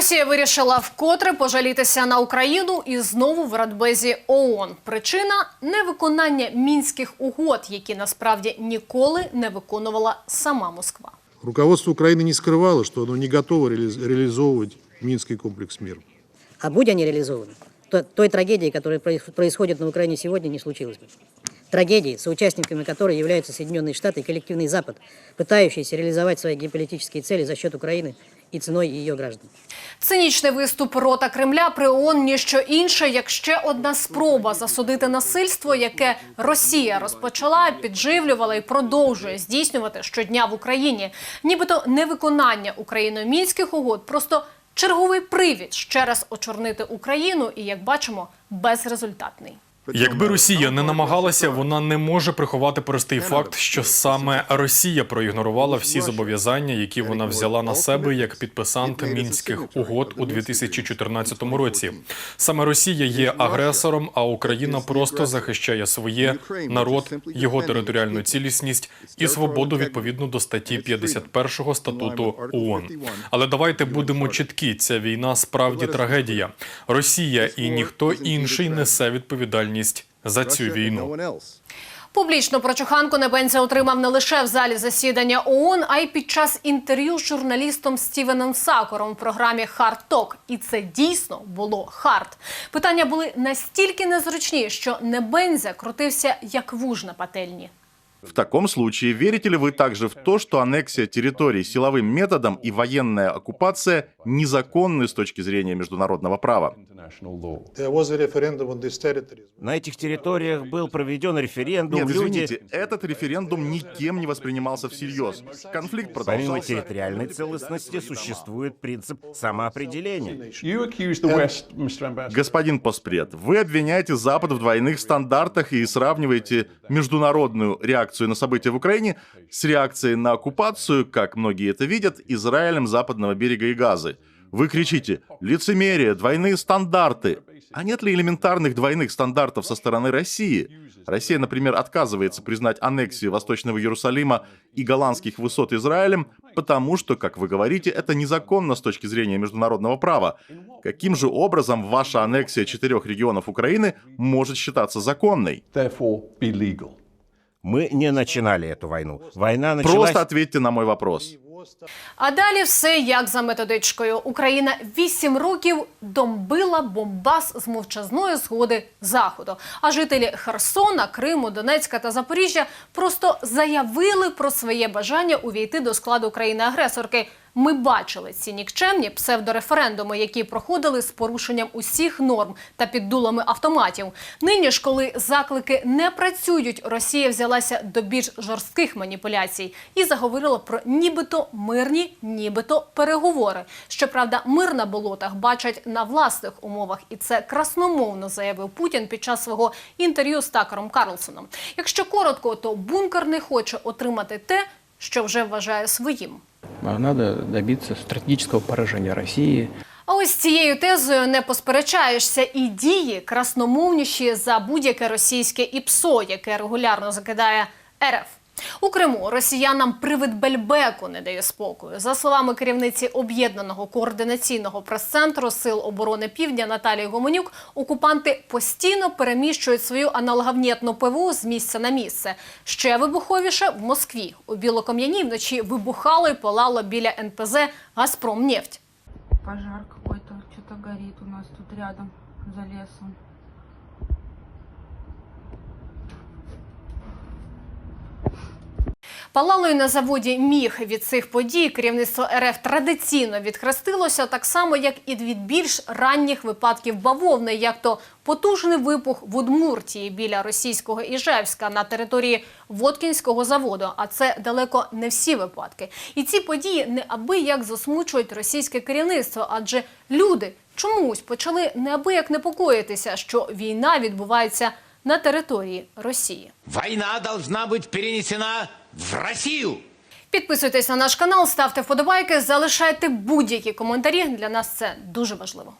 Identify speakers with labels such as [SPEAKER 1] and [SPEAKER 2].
[SPEAKER 1] Росія вирішила вкотре пожалітися на Україну і знову в Радбезі ООН. Причина невиконання мінських угод, які насправді ніколи не виконувала сама Москва.
[SPEAKER 2] Руководство Украины не скрывало, что оно не готово реали- реализовывать Минский комплекс мира.
[SPEAKER 3] А будь они реализованы, то той трагедии, которая проис- происходит на Украине сегодня, не случилось бы. Трагедии, соучастниками которой являются Соединенные Штаты и коллективный Запад, пытающиеся реализовать свои геополитические цели за счет Украины и ценой ее граждан.
[SPEAKER 1] Цинічний виступ рота Кремля при ООН – ніщо інше, як ще одна спроба засудити насильство, яке Росія розпочала, підживлювала і продовжує здійснювати щодня в Україні. Нібито невиконання Україною мінських угод просто черговий привід ще раз очорнити Україну і, як бачимо, безрезультатний.
[SPEAKER 4] Якби Росія не намагалася, вона не може приховати простий факт, що саме Росія проігнорувала всі зобов'язання, які вона взяла на себе як підписант мінських угод у 2014 році. Саме Росія є агресором, а Україна просто захищає своє народ, його територіальну цілісність і свободу відповідно до статті 51 статуту ООН. Але давайте будемо чіткі: ця війна справді трагедія. Росія і ніхто інший несе відповідальність за цю війну.
[SPEAKER 1] Публічно прочуханку Небенця отримав не лише в залі засідання ООН, а й під час інтерв'ю з журналістом Стівеном Сакором в програмі «Хард Ток». І це дійсно було хард. Питання були настільки незручні, що Небензя крутився як вуж на пательні.
[SPEAKER 5] В таком случае, верите ли вы также в то, что аннексия территорий силовым методом и военная оккупация незаконны с точки зрения международного права?
[SPEAKER 2] There was a referendum on these territories.
[SPEAKER 6] На этих территориях был проведен референдум.
[SPEAKER 5] Нет,
[SPEAKER 6] Люди,
[SPEAKER 5] извините, этот референдум никем не воспринимался всерьез. Конфликт
[SPEAKER 6] помимо
[SPEAKER 5] продолжался.
[SPEAKER 6] территориальной целостности, существует принцип самоопределения.
[SPEAKER 7] You accuse the West, Mr. Ambassador.
[SPEAKER 5] Господин Поспред, вы обвиняете Запад в двойных стандартах и сравниваете международную реакцию на события в Украине с реакцией на оккупацию, как многие это видят, Израилем западного берега и Газы. Вы кричите «лицемерие», «двойные стандарты». А нет ли элементарных двойных стандартов со стороны России? Россия, например, отказывается признать аннексию Восточного Иерусалима и голландских высот Израилем, потому что, как вы говорите, это незаконно с точки зрения международного права. Каким же образом ваша аннексия четырех регионов Украины может считаться законной?
[SPEAKER 6] Мы не начинали эту войну. Война началась...
[SPEAKER 5] Просто ответьте на мой вопрос.
[SPEAKER 1] А далі все як за методичкою. Україна вісім років домбила Бомбас з мовчазної згоди Заходу. А жителі Херсона, Криму, Донецька та Запоріжжя просто заявили про своє бажання увійти до складу країни-агресорки. Ми бачили ці нікчемні псевдореферендуми, які проходили з порушенням усіх норм та під дулами автоматів. Нині ж, коли заклики не працюють, Росія взялася до більш жорстких маніпуляцій і заговорила про нібито мирні, нібито переговори. Щоправда, мир на болотах бачать на власних умовах, і це красномовно заявив Путін під час свого інтерв'ю з Такером Карлсоном. Якщо коротко, то бункер не хоче отримати те, що вже вважає своїм.
[SPEAKER 8] А Надо добиться стратегического поражения России.
[SPEAKER 1] А ось цією тезою не посперечаєшся, і дії красномовніші за будь-яке російське ІПСО, яке регулярно закидає РФ. У Криму росіянам привид Бельбеку не дає спокою. За словами керівниці об'єднаного координаційного прес-центру Сил оборони Півдня Наталії Гомонюк, окупанти постійно переміщують свою аналоговнєтну ПВО з місця на місце. Ще вибуховіше в Москві. У Білокам'яній вночі вибухало і палало біля НПЗ «Газпромнефть».
[SPEAKER 9] Пожар какой-то, что-то у нас тут рядом, за лесом.
[SPEAKER 1] Палало й на заводі міг від цих подій керівництво РФ традиційно відхрестилося, так само як і від більш ранніх випадків бавовни, як то потужний вибух в Удмуртії біля російського Іжевська на території Воткінського заводу. А це далеко не всі випадки. І ці події неабияк засмучують російське керівництво, адже люди чомусь почали неабияк непокоїтися, що війна відбувається на території Росії.
[SPEAKER 10] Война должна быть перенесена в Росію.
[SPEAKER 1] Підписуйтесь на наш канал, ставте вподобайки, залишайте будь-які коментарі. Для нас це дуже важливо.